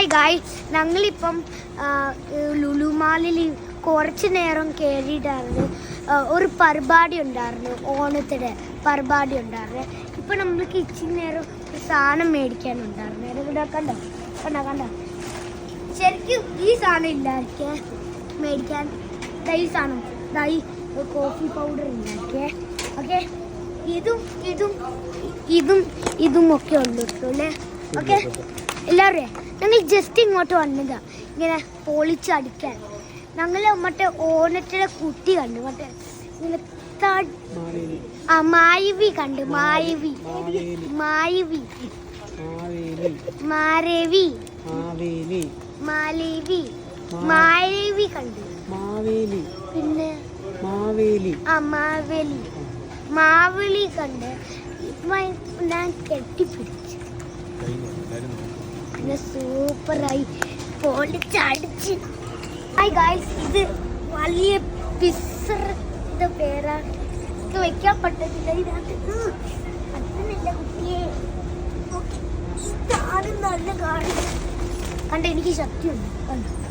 Hi ഗായ് ഞങ്ങളിപ്പം ലുലുമാലിൽ കുറച്ച് നേരം കയറിയിട്ടായിരുന്നു ഒരു പരിപാടി ഉണ്ടായിരുന്നു. ഓണത്തിന്റെ പരിപാടി ഉണ്ടായിരുന്നു. ഇപ്പം നമ്മൾക്ക് ഇച്ചിരി നേരം ഒരു സാധനം മേടിക്കാനുണ്ടായിരുന്നു. ഇവിടെ കണ്ടോ? കണ്ടോ? കണ്ടോ? ശരിക്കും ഈ സാധനം ഇല്ലായിരിക്കേ? മേടിക്കാൻ. ദാ ഈ സാധനം. ദാ ഈ കോഫി പൗഡർ ഉണ്ടാക്കിയേ ഓക്കെ ഇതും ഇതും ഇതും ഇതും ഒക്കെ ഉള്ളു അല്ലേ? ഓക്കെ എല്ലാവരും ഞങ്ങൾ ജസ്റ്റ് ഇങ്ങോട്ട് വന്നതാ. ഇങ്ങനെ പൊളിച്ചടിക്കാൻ. ഞങ്ങൾ മറ്റേ ഓണത്തിലെ കുട്ടി കണ്ടു. മറ്റേ ഇങ്ങനെ ത- ആ മായവി കണ്ടു. മായവി. മായവി. മാരവി. മാവേലി. മാലേവി. മായവി കണ്ടു. മാവേലി. പിന്നെ മാവേലി. ആ മാവേലി. മാവേലി കണ്ട്. ഞാൻ കെട്ടിപ്പിടിച്ചു. പിന്നെ സൂപ്പറായി. പൊളിച്ചടിച്ച് ഹായ് ഗായ്സ് ഇത് വലിയ പിസറിന്റെ പേരാണ്. ഇത് വയ്ക്കാൻ പറ്റത്തില്ല ഇതിനകത്ത്. പറ്റുന്നില്ല കുട്ടിയെ. ഇതാണ് നല്ല കാണുന്നത് കണ്ട എനിക്ക് ശക്തിയുണ്ട്. കണ്ടോ?